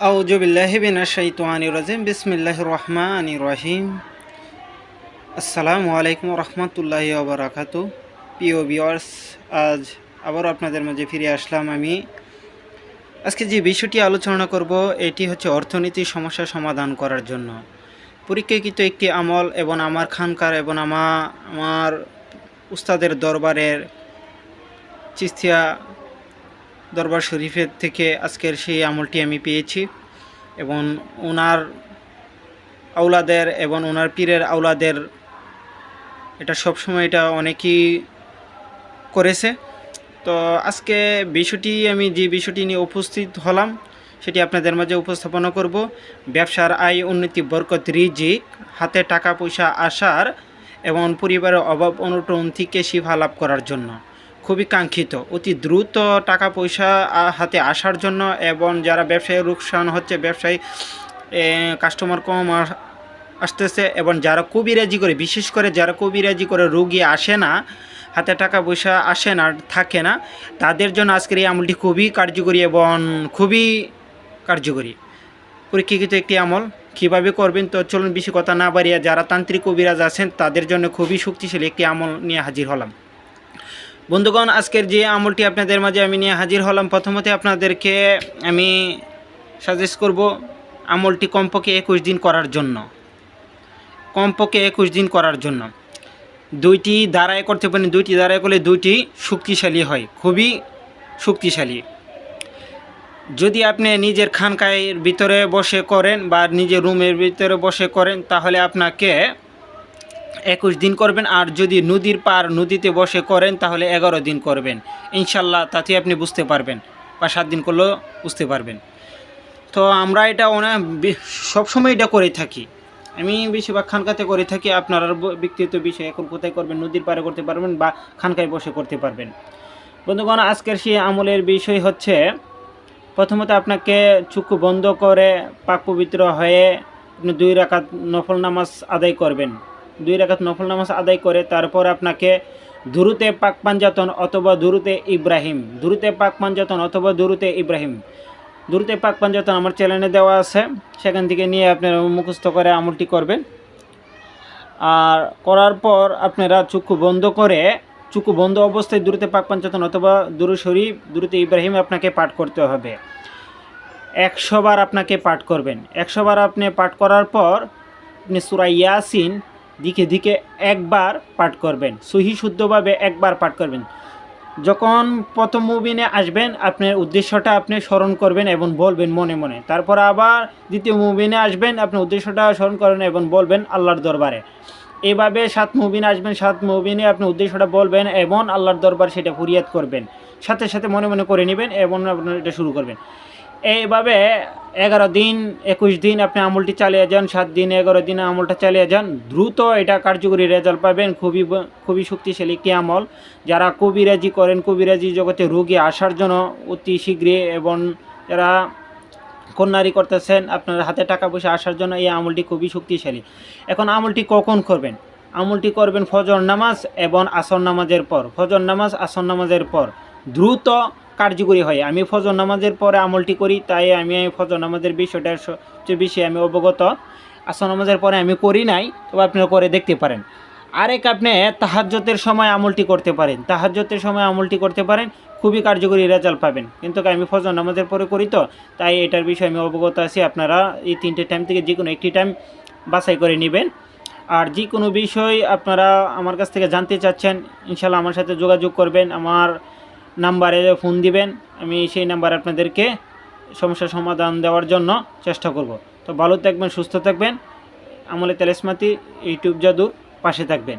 আউজবিল্লাহিবিনাশাইতানির বিসমিল্লাহ রহমান রহিম। আসসালামু আলাইকুম রহমতুল্লাহি ওবরাকাত প্রিয় ভিওয়ার্স আজ আবারও আপনাদের মাঝে ফিরে আসলাম আমি। আজকে যে বিষয়টি আলোচনা করব, এটি হচ্ছে অর্থনীতির সমস্যা সমাধান করার জন্য। পরীক্ষাকৃত একটি আমল এবং আমার খানকার এবং আমা, আমার উস্তাদের দরবারের চিস্তিয়া দরবার শরীফের থেকে আজকের সেই আমলটি আমি পেয়েছি এবং ওনার আওলাদের এবং ওনার পীরের আওলাদের এটা সবসময় এটা অনেকেই করেছে। তো আজকে বিষয়টি আমি যে বিষয়টি নিয়ে উপস্থিত হলাম, সেটি আপনাদের মাঝে উপস্থাপনা করব। ব্যবসার আয়, উন্নতি, বরকত, রিজিক, হাতে টাকা পয়সা আসার এবং পরিবারের অভাব, অনুটন থেকে শিফা লাভ করার জন্য। খুবই কাঙ্ক্ষিত। অতি দ্রুত টাকা পয়সা হাতে আসার জন্য এবং যারা ব্যবসায়ী রুকসান হচ্ছে ব্যবসায়ী কাস্টমার কম আসতেছে এবং যারা কবিরাজি করে, বিশেষ করে যারা কবিরাজি করে রুগী আসে না, হাতে টাকা পয়সা আসে না, থাকে না, তাদের জন্য আজকের এই আমলটি খুবই কার্যকরী এবং খুবই কার্যকরী। পরীক্ষিত একটি আমল। কীভাবে করবেন? তো চলুন বেশি কথা না বাড়িয়ে যারা তান্ত্রিক কবিরাজ আছেন, তাদের জন্য খুবই শক্তিশালী একটি আমল নিয়ে হাজির হলাম। বন্ধুগণ, আজকের যে আমলটি আপনাদের মাঝে আমি নিয়ে হাজির হলাম, প্রথমতে আপনাদেরকে আমি সাজেস্ট করব আমলটি কমপক্ষে একুশ দিন করার জন্য। কমপক্ষে একুশ দিন করার জন্য। দুইটি দ্বারায় করতে পারেন, দুইটি দ্বারায় করলে দুইটি শক্তিশালী হয়, খুবই শক্তিশালী। যদি আপনি নিজের খানকায়ের ভিতরে বসে করেন বা নিজের রুমের ভিতরে বসে করেন, তাহলে আপনাকে একুশ দিন করবেন, আর যদি নদীর পার নদীতে বসে করেন, তাহলে এগারো দিন করবেন। ইনশাল্লাহ তাতে আপনি বুঝতে পারবেন, বা সাত দিন করলেও বুঝতে পারবেন। তো আমরা এটা বে- সবসময় এটা করে থাকি। আমি বেশিরভাগ খানকাতে করে থাকি, আপনার ব্যক্তিগত বিষয়, এখন কোথায় করবেন, নদীর পাড়ে করতে পারবেন, বা খানকায় বসে করতে পারবেন। বন্ধুগণ, আজকের সেই আমলের বিষয় হচ্ছে, প্রথমত আপনাকে চুকু বন্ধ করে পাক পবিত্র হয়ে আপনি দুই রাকাত নফল নামাজ আদায় করবেন। দুই রাকাত নফল নামাজ আদায় করে, তারপর আপনাকে দুরুতে পাক পাঞ্জাতন অথবা দুরুতে ইব্রাহিম, দুরুতে পাক পাঞ্জাতন অথবা দুরুতে ইব্রাহিম, দুরুতে পাক পাঞ্জাতন আমার চ্যানেলে দেওয়া আছে, সেখান থেকে নিয়ে আপনারা মুখস্থ করে আমলটি করবেন। আর করার পর আপনারা চক্ষু বন্ধ করে চক্ষু বন্ধ অবস্থায় দূরতে পাক পাঞ্চাতন অথবা দুরু শরীফ, দূরতে ইব্রাহিম আপনাকে পাঠ করতে হবে। একশোবার আপনাকে পাঠ করবেন। একশোবার আপনি পাঠ করার পর আপনি সুরা ইয়াসিন দিকে দিকে একবার পাঠ করবেন, সহি শুদ্ধভাবে একবার পাঠ করবেন। যখন প্রথম মুবিনে আসবেন, আপনার উদ্দেশ্যটা আপনি স্মরণ করবেন এবং বলবেন মনে মনে। তারপর আবার দ্বিতীয় মুবিনে আসবেন আপনার উদ্দেশ্যটা স্মরণ করবেন এবং বলবেন আল্লাহর দরবারে। এভাবে সাত মুবিনে আসবেন, সাত মুবিনে আপনি উদ্দেশ্যটা বলবেন এবং আল্লাহর দরবার সেটা ফুরিয়াদ করবেন। সাথে সাথে মনে মনে করে নেবেন এবং আপনার এটা শুরু করবেন। এইভাবে এগারো দিন, একুশ দিন আপনি আমলটি চালিয়ে যান, সাত দিন, এগারো দিন আমলটা চালিয়ে যান। দ্রুত এটা কার্যকরী রেজাল্ট পাবেন। খুবই খুবই শক্তিশালী একটি আমল। যারা কবিরাজি করেন, কবিরাজি জগতে রোগী আসার জন্য অতি শীঘ্রই এবং যারা কন্যারি করতেছেন, আপনার হাতে টাকা পয়সা আসার জন্য এই আমলটি খুবই শক্তিশালী। এখন আমলটি কখন করবেন? আমলটি করবেন ফজর নামাজ এবং আসর নামাজের পর। ফজর নামাজ, আসর নামাজের পর। দ্রুত কার্যকরী হয়। আমি ফজর নামাজের পরে আমলটি করি, তাই আমি ফজর নামাজের বিষয়টা সবচেয়ে বেশি আমি অবগত। আসর নামাজের পরে আমি করি নাই, তবে আপনারা করে দেখতে পারেন। আরেক আপনি তাহাজ্যতের সময় আমলটি করতে পারেন। তাহাজ্যতের সময় আমলটি করতে পারেন, খুবই কার্যকরী রেজাল্ট পাবেন। কিন্তু আমি ফজর নামাজের পরে করি তো, তাই এটার বিষয়ে আমি অবগত আছি। আপনারা এই তিনটে টাইম থেকে যে কোনো একটি টাইম বাছাই করে নেবেন। আর যে কোনো বিষয় আপনারা আমার কাছ থেকে জানতে চাচ্ছেন ইনশাল্লাহ আমার সাথে যোগাযোগ করবেন। আমার নাম্বারে ফোন দিবেন, আমি সেই নাম্বারে আপনাদেরকে সমস্যার সমাধান দেওয়ার জন্য চেষ্টা করব। তো ভালো থাকবেন, সুস্থ থাকবেন। আমলে তেলেসমাতি, ইউটিউব জাদুর পাশে থাকবেন।